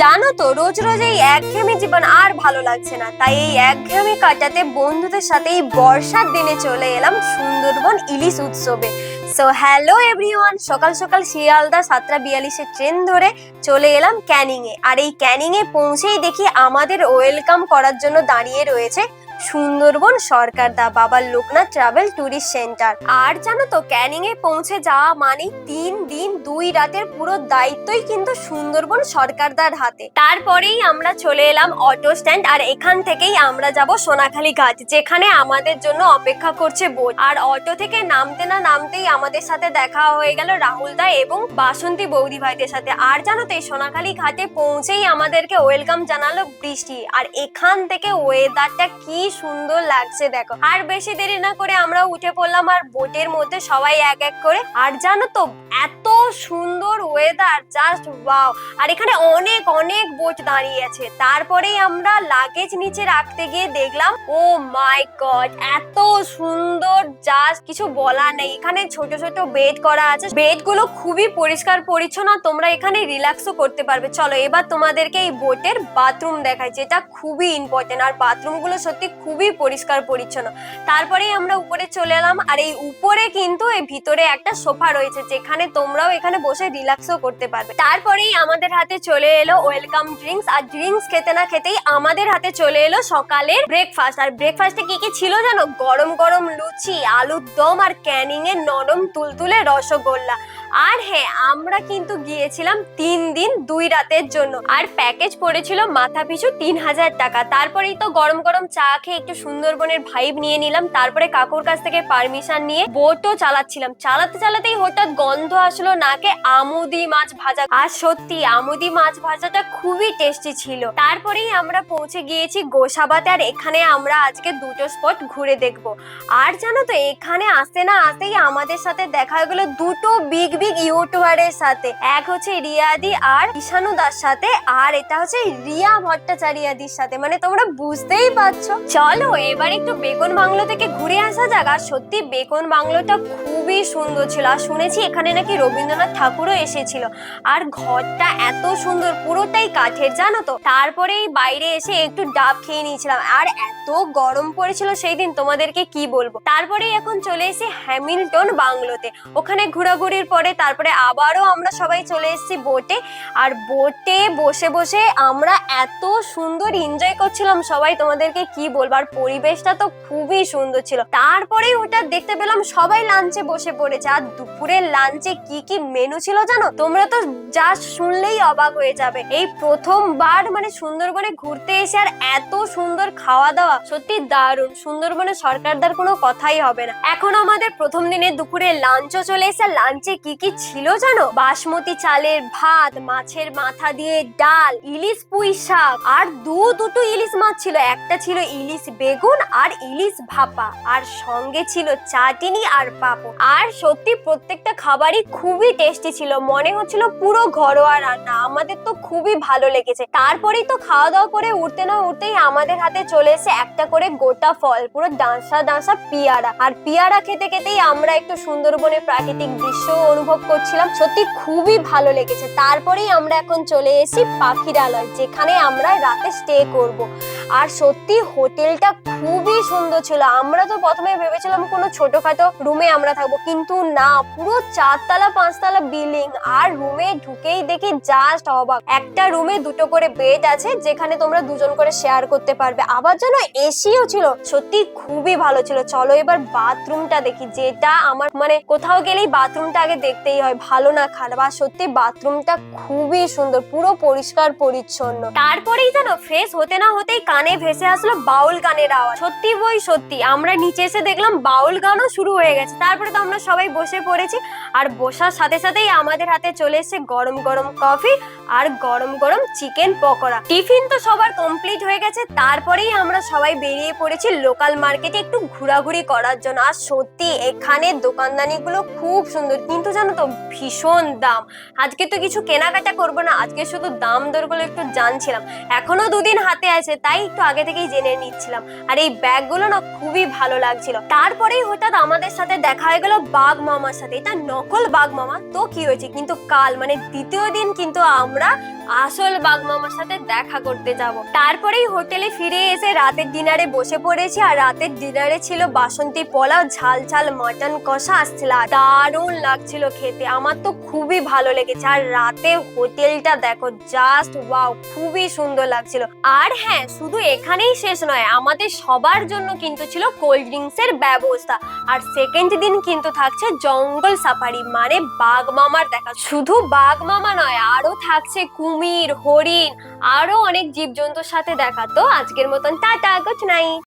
জানো তো, রোজ রোজ এই একঘেয়েমি জীবন আর ভালো লাগছে না। তাই এই একঘেয়েমি কাটাতে বন্ধুদের সাথে এই বর্ষার দিনে চলে এলাম সুন্দরবন ইলিশ উৎসবে। সো হ্যালো এভরিওয়ান সকাল সকাল শিয়ালদা সাতটা বিয়াল্লিশের ট্রেন ধরে চলে এলাম ক্যানিংয়ে। আর এই ক্যানিংয়ে পৌঁছেই দেখি আমাদের ওয়েলকাম করার জন্য দাঁড়িয়ে রয়েছে Sundarban সরকারদা Baba Loknath travel tourist centre. আর জানো তো ক্যানিং এ পৌঁছে যাওয়া মানে তিন দিন দুই রাতের পুরো দায়িত্বই কিন্তু সুন্দরবন সরকারদার হাতে। তারপরেই আমরা চলে এলাম অটো স্ট্যান্ড আর এখান থেকেই আমরা যাব সোনাখালী ঘাট, যেখানে আমাদের জন্য অপেক্ষা করছে বোট। আর অটো থেকে নামতে না নামতেই আমাদের সাথে দেখা হয়ে গেল রাহুল দা এবং বাসন্তী বৌদি ভাইদের সাথে। আর জানো তো, এই সোনাখালী ঘাটে পৌঁছেই আমাদেরকে ওয়েলকাম জানালো বৃষ্টি। আর এখান থেকে ওয়েদারটা কি সুন্দর লাগছে, দেখো। আর বেশি দেরি না করে আমরা উঠে পড়লাম আর বোটের মধ্যে সবাই এক এক করে। আর জানো তো, এত সুন্দর ওয়েদার জাস্ট ওয়াও আর এখানে অনেক অনেক বোট দাঁড়িয়ে আছে। তারপরেই আমরা লাগেজ নিচে রাখতে গিয়ে দেখলাম ও মাই গড এত সুন্দর জাস্ট কিছু বলা নেই। এখানে ছোট ছোট বেড করা আছে। বেডগুলো খুবই পরিষ্কার, পরিচ্ছন্ন তোমরা এখানে রিল্যাক্সও করতে পারবে। চলো, এবার তোমাদেরকে এই বোটের বাথরুম দেখাই, যেটা খুবই ইম্পর্টেন্ট আর বাথরুমগুলো সত্যি খুবই পরিষ্কার পরিচ্ছন্ন। তারপরেই আমরা উপরে চলে এলাম আর এই উপরে কিন্তু এই ভিতরে একটা সোফা রয়েছে যেখানে তোমরাও এখানে বসে রিল্যাক্সও করতে পারবে। তারপরেই আমাদের হাতে চলে এলো ওয়েলকাম ড্রিঙ্কস আর ড্রিঙ্কস খেতে না খেতেই আমাদের হাতে চলে এলো সকালের ব্রেকফাস্ট আর ব্রেকফাস্টে কি কি ছিল জানো? গরম গরম লুচি, আলুর দম আর ক্যানিং এর নরম তুলতুলে রসগোল্লা। আর হ্যাঁ আমরা কিন্তু গিয়েছিলাম তিন দিন দুই রাতের জন্য। আর প্যাকেজ পড়েছিল মাথা পিছু তিন হাজার টাকা। তারপরেই তো গরম গরম চা খেয়ে একটু সুন্দরবনের ভাইব নিয়ে নিলাম। তারপরে কাকুর কাছ থেকে পারমিশন নিয়ে বোটও চালাচ্ছিলাম। চালাতে চালাতেই হঠাৎ গন্ধ আসলো নাকে আমুদি মাছ ভাজা। আর সত্যি, আমুদি মাছ ভাজাটা খুবই টেস্টি ছিল। তারপরেই আমরা পৌঁছে গিয়েছি গোসাবাতে। আর এখানে আমরা আজকে দুটো স্পট ঘুরে দেখব। আর জানো তো, এখানে আসতে না আসতেই আমাদের সাথে দেখা গেলো দুটো বিগ বিগ ইউটিউবারের সাথে। এক হচ্ছে রিয়াদি আর ঈশানু দার সাথে, আর এটা হচ্ছে রিয়া ভট্টাচারিয়াদির সাথে। মানে তোমরা বুঝতেই পারছ। চলো, এবার একটু বেকন বাংলো থেকে ঘুরে আসা যাক। আর সত্যি বেকন বাংলোটা খুবই সুন্দর ছিল। আর শুনেছি এখানে নাকি রবীন্দ্রনাথ ঠাকুরও এসেছিল। আর ঘরটা এত সুন্দর, পুরোটাই কাঠের, জানো তো? তারপরেই বাইরে এসে একটু ডাব খেয়ে নিয়েছিলাম। আর এত গরম পড়েছিল সেই দিন, তোমাদেরকে কি বলব? তারপরেই এখন চলে এসে হ্যামিল্টন বাংলোতে। ওখানে ঘোরাঘুরির পরে তারপরে আবারও আমরা সবাই চলে এসেছি বোটে আর বোটে বসে বসে আমরা এত সুন্দর এনজয় করছিলাম সবাই, তোমাদেরকে কি বলব? আর পরিবেশটা তো খুবই সুন্দর ছিল। তারপরেই হঠাৎ দেখতে পেলাম সবাই লাঞ্চে বসে পড়েছে। আর দুপুরের লাঞ্চে কি কি মেনু ছিল জানো? তোমরা তো যা শুনলেই অবাক হয়ে যাবে। এই প্রথমবার মানে সুন্দরবনে ঘুরতে এসে আর এত সুন্দর খাওয়া দাওয়া সত্যি দারুণ। সুন্দরবনে সরকারদার কোনো কথাই হবে না। এখন আমাদের প্রথম দিনে দুপুরে লাঞ্চও চলে এসে লাঞ্চে কি কি ছিল জানো? বাসমতি চালের ভাত, মাছের মাথা দিয়ে ডাল, ইলিশ পুঁই শাক। আর দু, দুটো ইলিশ মাছ ছিল। একটা ছিল ইলিশ বেগুন আর ইলিশ ভাপা। আর সঙ্গে ছিল চাটনি আর পাঁপড়। আর সত্যি প্রত্যেকটা খাবারই খুবই টেস্টি ছিল। মনে হচ্ছিল পুরো ঘরোয়া রান্না। আমাদের তো খুবই ভালো লেগেছে। তারপরেই তো খাওয়া দাওয়া করে উঠতে না উঠতেই আমাদের হাতে চলে এসে একটা করে গোটা ফল। পুরো ডাঁসা ডাঁসা পিয়ারা। আর পিয়ারা খেতে খেতেই আমরা একটু সুন্দরবনের প্রাকৃতিক দৃশ্য অনুভব করছিলাম, সত্যি খুবই ভালো লেগেছে। তারপরেই আমরা এখন চলে এসেছি পাখিরালয়, যেখানে আমরা রাতে স্টে করব। আর সত্যি হোটেলটা খুবই সুন্দর ছিল। আমরা তো প্রথমে ভেবেছিলাম কোনো ছোটখাটো রুমে আমরা থাকব, কিন্তু না, পুরো চারতলা, পাঁচতলা বিল্ডিং আর রুমে ঢুকেই দেখি জাস্ট অবাক। একটা রুমে দুটো করে বেড আছে, যেখানে তোমরা দুজন করে শেয়ার করতে পারবে। আবার যেন এসিও ছিল, সত্যি খুবই ভালো ছিল। চলো এবার বাথরুমটা দেখি, যেটা আমার মানে কোথাও গেলেই বাথরুমটা আগে দেখতেই হয়, ভালো না খারাপ। আর সত্যি বাথরুমটা খুবই সুন্দর, পুরো পরিষ্কার পরিচ্ছন্ন। তারপরেই যেন ফ্রেশ হতে না হতেই কানে ভেসে আসলো বাউল গানের আওয়াজ। সত্যি বই, সত্যি। আমরা নিচে এসে দেখলাম বাউল গানও শুরু হয়ে গেছে। তারপরে তো আমরা সবাই বসে পড়েছি। আর বসার সাথে সাথেই আমাদের হাতে চলে এসেছে গরম গরম কফি। আর গরম গরম চিকেন পকোড়া। টিফিন তো সবার কমপ্লিট হয়ে গেছে, তারপরেই আমরা সবাই বেরিয়ে পড়েছি লোকাল মার্কেটে একটু ঘোরাঘুরি করার জন্য। আর সত্যি, এখানে দোকানদানিগুলো খুব সুন্দর। কিন্তু জানো তো, ভীষণ দাম। আজকে তো কিছু কেনাকাটা করব না, আজকে শুধু দাম দরগুলো একটু জানছিলাম। এখনও দুদিন হাতে আছে, তাই একটু আগে থেকেই জেনে নিচ্ছিলাম। আর এই ব্যাগগুলো না খুবই ভালো লাগছিল। তারপরেই হঠাৎ আমাদের সাথে দেখা হয়ে গেল বাঘ মামার সাথে। এটা নকল বাঘ মামা, তো কি হয়েছে? কিন্তু কাল মানে দ্বিতীয় দিন কিন্তু আমরা তোমরা আসল বাঘ মামার সাথে দেখা করতে যাব। তারপরেই হোটেলে ফিরে এসে রাতের ডিনারে বসে পড়েছি আর রাতের ডিনারে ছিল বাসন্তী পোলাও, ঝাল ঝাল মাটন কষা আসছিল দারুণ লাগছিল খেতে। আমার তো খুবই ভালো লেগেছে। আর রাতে হোটেলটা দেখো জাস্ট ওয়াও খুবই সুন্দর লাগছিল। আর হ্যাঁ শুধু এখানেই শেষ নয়, আমাদের সবার জন্য কিন্তু ছিল কোল্ড ড্রিঙ্কস এর ব্যবস্থা। আর সেকেন্ড দিন কিন্তু থাকছে জঙ্গল সাফারি মানে বাঘ মামার দেখা। শুধু বাঘ মামা নয় আরও থাকছে কুমির হরিণ আরও অনেক জীবজন্তুর সাথে দেখা। তো আজকের মতন টাটা গুড নাইট